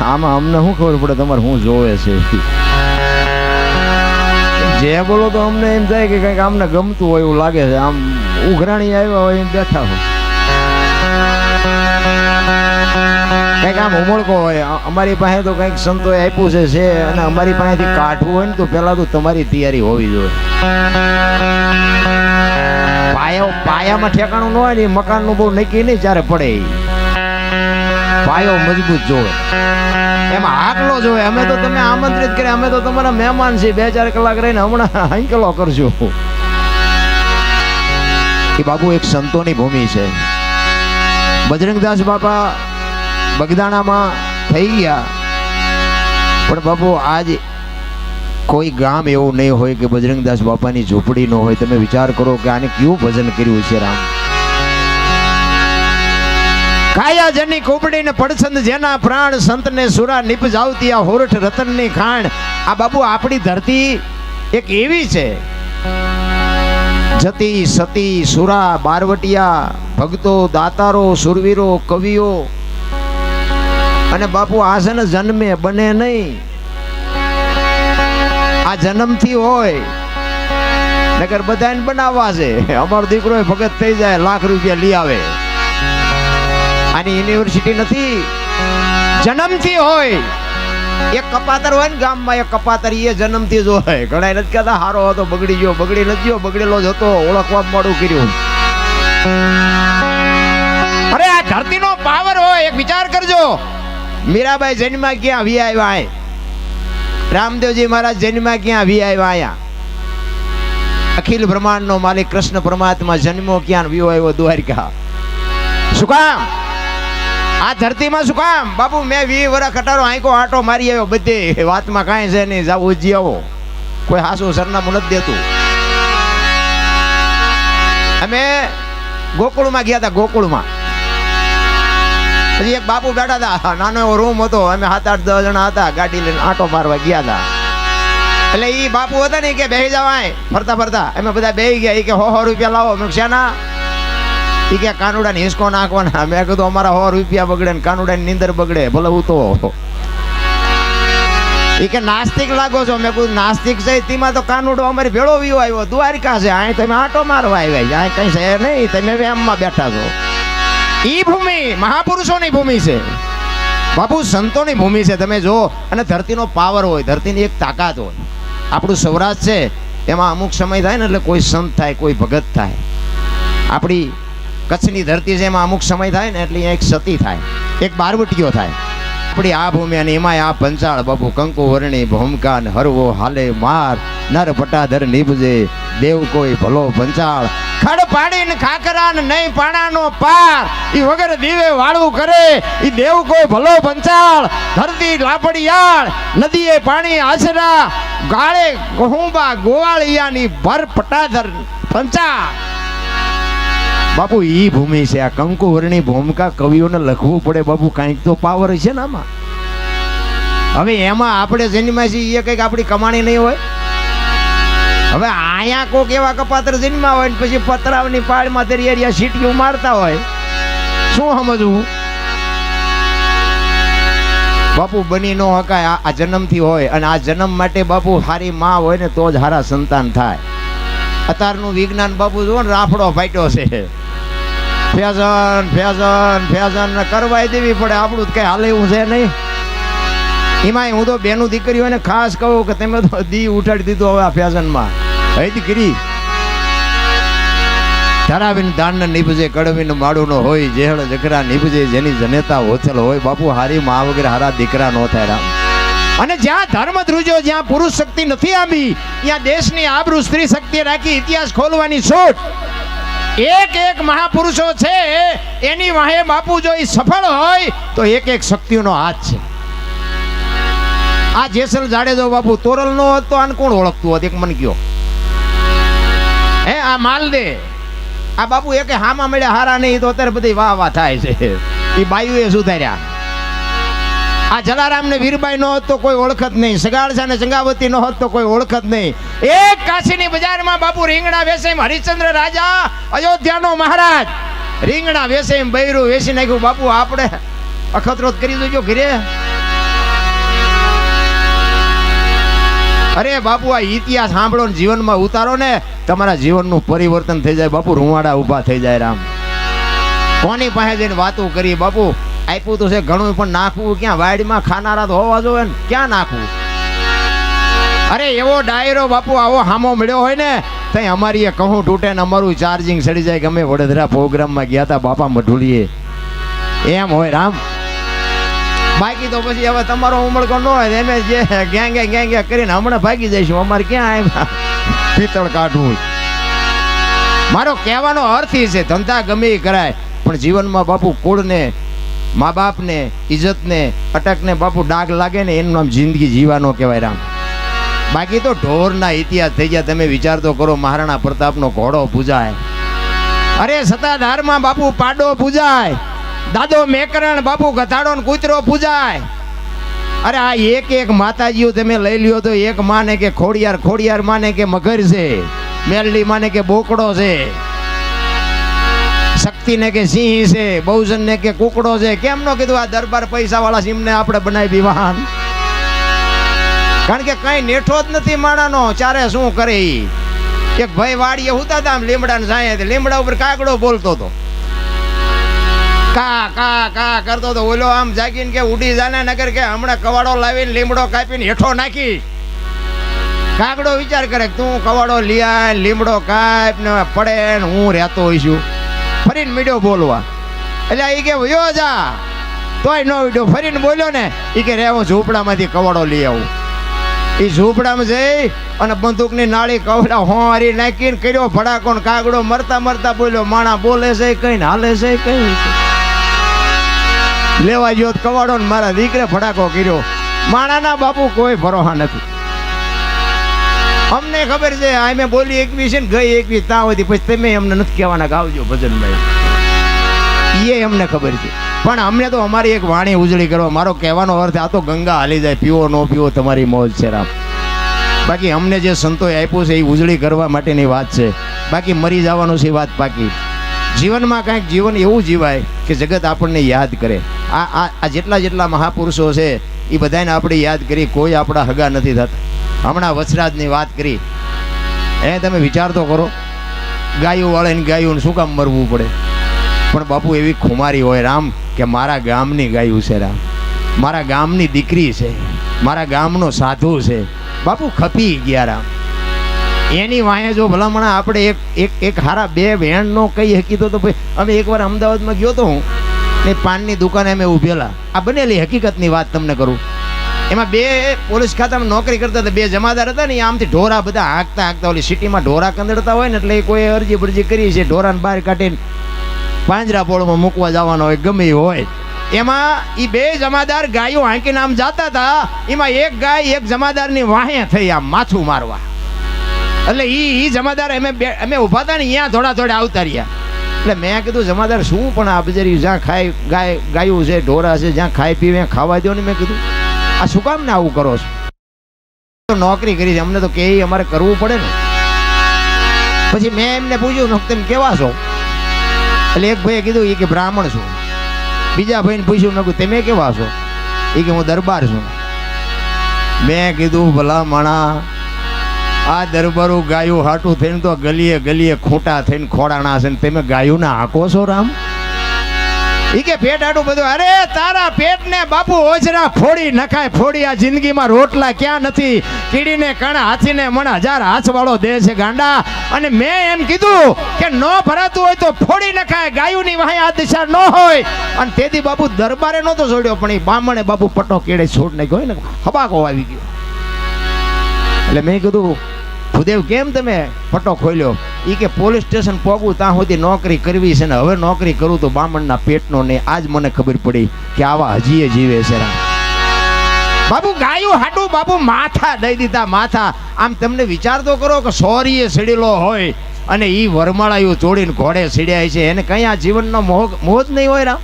આમાં અમને શું ખબર પડે તમારે શું જોવે છે? જે બોલો તો અમને એમ થાય કે કંઈક આમને ગમતું હોય એવું લાગે છે. આમ ઉઘરાણી આવ્યા હોય એમ બેઠા હોય. કંઈક આમ ઉમળકો હોય. અમારી પાસે તો કંઈક સંતોએ આપ્યું છે છે, અને અમારી પાસેથી કાઢવું હોય ને તો પહેલા તો તમારી તૈયારી હોવી જોઈએ. પાયો, પાયામાં ઠેકાણું ન હોય ને મકાનનું બહુ નક્કી નહીં જ્યારે પડે. પાયો મજબૂત જોવે. એમાં આટલો જોવે અમે તો તમે આમંત્રિત કર્યા અમે તો તમારા મહેમાન છીએ. બે ચાર કલાક રહીને હમણાં હાંકલો કરજો. એ બાપુ એક સંતોની ભૂમિ છે. બજરંગદાસ બાપા બગદાણામાં થઈ ગયા. પણ બાપુ આજ કોઈ ગામ એવું નહીં હોય કે બજરંગદાસ બાપાની ઝૂંપડી ન હોય. તમે વિચાર કરો કે આને કયું ભજન કર્યું છે રામ? કાયા જની કુબડી ને પડછંદ જેના પ્રાણ સંતને સુરા નિપજાવતી આ હોરઠ રતનની ખાણ. આ બાબુ આપણી ધરતી એક એવી છે. જતી સતી સુરા બારવટિયા, ભક્તો, દાતારો, સુરવીરો, કવિઓ. અને બાપુ આ છે ને જન્મે, બને નહીં. આ જન્મથી હોય. નગર બધાને બનાવવા છે. અમારો દીકરો ભગત થઈ જાય, લાખ રૂપિયા લઈ આવે. આની યુનિવર્સિટી નથી. જન્મથી હોય. એક કપાતર હોય ને ગામમાં એક કપાતર એ જન્મથી જ હોય. ઘણા નથી કહેતા, હારો હતો, બગડી ગયો, બગડી નથી ગયો, બગડેલો જ હતો, ઓળખવા મોડું કર્યું. અરે, આ ધરતીનો પાવર હોય, એક વિચાર કરજો. મીરાબાઈ જન્મા ક્યાં વી આવ્યા રામદેવજી મહારાજ જન્મા ક્યાં વી આવ્યા આયા? અખિલ બ્રહ્માંડનો માલિક કૃષ્ણ પરમાત્મા જન્મો ક્યાં વિયો આવ્યો દ્વારિકા. શું કામ? આ ધરતીમાં શું કામ? બાપુ, મેં વી વરા કટારો આંકો આટો મારી આવ્યો. બધે વાતમાં કાંઈ છે નહીં. જાવ ઉજી આવો. કોઈ હાસું સરનામું નથી દેતું. અમે ગોકુળમાં ગયા હતા, ગોકુળમાં. પછી એક બાપુ બેઠા હતા. નાનો એવો રૂમ હતો. અમે સાત આઠ દસ જણા હતા. ગાડી લઈને આટો મારવા ગયા હતા. એટલે એ બાપુ હતા ને કે બેહી જવાય ફરતા ફરતા. અમે બધા બેહી ગયા. એ કે, હો હો, રૂપિયા લાવો. મેં શાના? ઈ કે કાનુડા ને હિસકો નાખવાના. મેં કીધું અમારા સો રૂપિયા બગડે ને કાનુડા ની નીંદર બગડે. ભલે હું તો એ કે નાસ્તિક લાગો છો. મેં કીધું નાસ્તિક છે તેમાં તો કાનુડો અમારી ભેળો વિયો આવ્યો. દ્વારિકા છે. અહીં તમે આટો મારવા આવ્યા છે. અહીં કઈ છે નહીં. તમે વેમમાં બેઠા છો. એ ભૂમિ, મહાપુરુષોની ભૂમિ છે. બાપુ, સંતોની ભૂમિ છે. તમે જો અને ધરતીનો પાવર હોય, ધરતીની એક તાકાત હોય. આપણું સૌરાષ્ટ્ર છે, એમાં અમુક સમય થાય ને એટલે કોઈ સંત થાય, કોઈ ભગત થાય. આપણી કચ્છની ધરતી છે અમુક સમય થાય ને એટલે એક સતી થાય, એક બારવટીઓ થાય. આપણી આ ભૂમિ અને એમાંય આ પંચાળ બાપુ કંકુ, વર્ણી ભૂમકા ને હરવો, હાલે, માર, નર પટાધર નીપજે દેવ કોઈ, ભલો, પંચાળ. ખડ પાડીને ખાકરા ને નહીં પાણાનો પાર. ઈ વગર દીવે વાળવું કરે. ઈ દેવ કોઈ, ભલો, પંચાળ. ધરતી લાપડિયાળ, નદીએ પાણી આશરા. ગાળે ગહુંબા ગોવાળિયાની ભર પટાધર પંચાળ. બાપુ એ ભૂમિ છે. આ કંકુ ભૂમિકા કવિઓને લખવું પડે બાપુ. કાંઈક તો પાવર છે ને આમાં. હવે એમાં આપણે જન્મ્યા છીએ એ કંઈક આપણી કમાણી નહીં હોય. હવે આયા કોક એવા કપાતર જન્મા હોય ને પછી પતરાવની પાળમાં તેરી એરિયા સીટીઓ મારતા હોય. શું સમજવું? બાપુ, બની નો હકાય. આ- જન્મથી હોય અને આ જન્મ માટે બાપુ હારી માં હોય ને તો જ હારા સંતાન થાય. અત્યારનું વિજ્ઞાન બાપુ જુઓ ને, રાફડો ફાટ્યો છે. ફેશન ફેશન ફેશન કરવાય દેવી પડે. આપણું કઈ હાલે એવું છે નહીં. એમાં હું તો બેનું દીકરીઓને ખાસ કહું કે તમે તો દી ઉઠાડી દીધું હવે આ ફેશનમાં હઈ દીકરી? ધરાવીને દાન નીપજે કડવીને માળું ન હોય જેહળ જકરા નીપજે જેની જનેતા હોથલ હોય. બાપુ હારી મા વગેરે હારા દીકરા નો થાય રામ. અને જ્યાં ધર્મ ધ્રુજો, જ્યાં પુરુષ શક્તિ નથી આવી ત્યાં દેશની આબરૂ સ્ત્રી શક્તિ રાખી ઇતિહાસ ખોલવાની છૂટ. એક એક મહાપુરુષો છે, એની વાહે બાપુ જો એ સફળ હોય, તો એક એક શક્તિઓનો હાથ છે. આ જેસલ જાડેજો બાપુ તોરલ નો હતો, આને કોણ ઓળખતું હતું? એક મન ગયો હે, આ માલદે. આ બાપુ એકે હામાં મળ્યા હારા નહીં, તો અત્યારે બધી વાહ વાહ થાય છે. એ બાયુએ સુધાર્યા. આ જલારામ ને વીરબાઈ નો હોત કોઈ ઓળખત નહીં. સગાળસા ને સંગાવતી નો હોત તો કોઈ ઓળખત નહીં. એક કાશીની બજારમાં બાપુ રીંગણા વેસે હરિશ્ચંદ્ર રાજા અયોધ્યાનો મહારાજ. રીંગણા વેસે બૈરું વેસી નાખ્યું. બાપુ, આપણે અખતરોત કરી દેજો ઘરે. અરે બાપુ, આ ઇતિહાસ સાંભળો ને જીવનમાં ઉતારો ને. તમારા જીવનનું પરિવર્તન થઈ જાય. બાપુ, રૂવાડા ઊભા થઈ જાય રામ. કોની પાસે જઈને વાતો કરીએ બાપુ? આપ્યું તો છે ઘણું પણ નાખવું. ક્યાં વાડીમાં ખાનારા તો હોવા જોઈએ ને, ક્યાં નાખવું? અરે, એવો ડાયરો બાપુ, આવો હામો મળ્યો હોય ને, તઈ અમારી એ કહું તૂટે ને અમારું ચાર્જિંગ સડી જાય ગમે વડોદરા પ્રોગ્રામમાં ગયા હતા બાપા મઢુલીએ. એમ હોય, રામ. બાકી તો પછી હવે તમારો ઉમળકો ન હોય એમ જે ગેંગ ગેંગ કરીને હમણાં ભાગી જઈશું. અમારે ક્યાં એમ? પિત્તળ કાઢવું. મારો કહેવાનો અર્થ એ છે, ધંધા ગમે એ કરાય, પણ જીવનમાં બાપુ કુળને મા બાપને ઇજ્જતને અટકને, બાપુ ડાઘ લાગે ને એનું નામ જિંદગી જીવાનો કહેવાય રામ. બાકી તો ઢોરના ઇતિહાસ થઈ ગયા. તમે વિચાર તો કરો, મહારાણા પ્રતાપનો ઘોડો પૂજાય. અરે સતાધારમાં બાપુ પાડો પૂજાય. દાદો મેકરણ બાપુ ગધાડો ને કૂતરો પૂજાય. અરે આ એક એક માતાજીઓ તમે લઈ લ્યો તો એક માને કે ખોડિયાર ખોડિયાર માને કે મગર છે. મેલડી માને કે બોકડો છે. શક્તિ ને કે સિંહ છે બહુજન ને કે કુકડો છે કેમ નો કીધું આ દરબાર પૈસા વાળા સિમને આપણે બનાવી વાહન કારણ કે કઈ નેઠો જ નથી માણાનો, ચારે શું કરે કે ભાઈ વાડીએ હુતા હતા આમ લીમડા ને સાંયે લીમડા ઉપર કાગડો બોલતો હતો કા કા કા કરતો તો ઓલો આમ જાગીને કે ઉડી જાને નગર કે હમણાં કવાડો લાવીને લીમડો કાપીને હેઠો નાખી. કાગડો વિચાર કરે તું કવાડો લીયા લીમડો કાપ ને પડે ને હું રહેતો હોઈશું. ફરીને મીડો બોલવા. એટલે એ કે વયો જા. તોય નો વિડ્યો ફરીને બોલ્યો ને એ કે, રે, હું ઝૂંપડામાંથી કવાડો લઈ આવું. એ ઝૂંપડામાં જઈ અને બંદૂકની નાળી કવડા હોરી નાખીને કર્યો ફડાકો ને કાગડો મરતા મરતા બોલ્યો, માણા બોલે છે કઈ હાલે છે કઈ લેવા ગયો કવાડો ને મારા દીકરે ફડાકો કર્યો. માણાના બાપુ કોઈ ભરોસા નથી. અમને ખબર છે આ મેં બોલી એકવી છે ને ગઈ એકવી, તા હતી પછી તમે અમને નથી કહેવાના ગાવજો ભજનભાઈ. એ અમને ખબર છે. પણ અમને તો અમારી એક વાણી ઉજળી કરવા મારો કહેવાનો અર્થ આ તો ગંગા હાલી જાય, પીવો નો પીવો તમારી મોજ છે રામ. બાકી અમને જે સંતોએ આપ્યું છે એ ઉજળી કરવા માટેની વાત છે. બાકી મરી જવાનું છે વાત બાકી. જીવનમાં કાંઈક જીવન એવું જીવાય કે જગત આપણને યાદ કરે. આ આ જેટલા જેટલા મહાપુરુષો છે, એ બધાને આપણે યાદ કરી કોઈ આપણા હગા નથી થતા. હમણાં વચરાજની વાત કરી. એ તમે વિચાર તો કરો. ગાયું વાળે ગાયું શું કામ મરવું પડે? પણ બાપુ એવી ખુમારી હોય રામ કે મારા ગામની ગાયું છે રામ. મારા ગામની દીકરી છે. મારા ગામનો સાધુ છે. બાપુ ખપી ગયા રામ. એની વાંહે જો ભલામણા આપણે એક એક એક હારા બે બહેનનો કહી હકીતો તો ભાઈ અમે એકવાર અમદાવાદમાં ગયો તો હું. ને પાનની દુકાને અમે ઊભેલા. આ બનેલી હકીકતની વાત તમને કરું. એમાં બે પોલીસ ખાતામાં નોકરી કરતા હતા, બે જમાદાર હતા ને આમથી ઢોરા બધા હાંકતા હાંકતા ઓલી સિટીમાં ઢોરા કંદડતા હોય ને, એટલે કોઈ અરજી બરજી કરી છે, ઢોરાને બહાર કાઢીને પાંજરા પોળમાં મૂકવા જવાનો હોય, ગમે હોય. એમાં એ બે જમાદાર ગાયો હાંકીને આમ જાતા હતા, એમાં એક ગાય એક જમાદારની વાહે થઈ આમ માથું મારવા. એટલે એ એ જમાદાર અમે અમે ઊભા હતા ને અહીંયા થોડા થોડા આવતા રહ્યા. એટલે મેં કીધું, જમાદાર, શું પણ આ બજારી જ્યાં ખાય ગાય, ગાયું છે, ઢોરા છે, જ્યાં ખાઈ પીવે, ખાવા દો ને, મેં કીધું. આ શું કામ ને આવું કરો છો? નોકરી કરી છે, અમને તો કે અમારે કરવું પડે ને. પછી મેં એમને પૂછ્યું તમે કેવા છો? એટલે એક ભાઈએ કીધું એ કે બ્રાહ્મણ છું. બીજા ભાઈને પૂછ્યું નકું તમે કેવા છો? એ કે, હું દરબાર છું. મેં કીધું, ભલા માણા, આ દરબારું ગાયું હાટું થઈને તો ગલીએ ગલીએ ખોટા થઈને ખોડાણા છે ને, તમે ગાયું ના હાંકો છો, રામ? ઈ કે પેટ આડું બધું. અરે, તારા પેટને બાપુ ઓજરા ફોડી નખાય. ફોડી આ જિંદગીમાં રોટલા ક્યાં નથી? કીડીને કણ હાથીને મણ હજાર હાથવાળો દે છે ગાંડા. અને મેં એમ કીધું કે ન ભરાતું હોય તો ફોડી નખાય. ગાયુંની વાહે આ દિશા ન હોય. અને તેથી બાપુ દરબારે નહોતો છોડ્યો પણ એ બામણે બાપુ પટ્ટો કેડે છોડ નાખ્યો. ને, હબાકો આવી ગયો. એટલે મેં કીધું ભૂદેવ, કેમ તમે ફટો ખોલ્યો? એ કે પોલીસ સ્ટેશન પહોંચું ત્યાં સુધી નોકરી કરવી છે ને હવે નોકરી કરું તો બામણના પેટનો ને આજ મને ખબર પડી કે આવા હજીએ જીવે છે બાબુ, ગાયું હાટું બાબુ, માથા દઈ દીધા, માથા. આમ તમને વિચાર તો કરો કે સોરીએ સીડેલો હોય અને એ વરમાળાયું ચોડીને ઘોડે સીડ્યા છે. એને કઈ આ જીવનનો મોહ મોહ જ નહીં હોય રામ?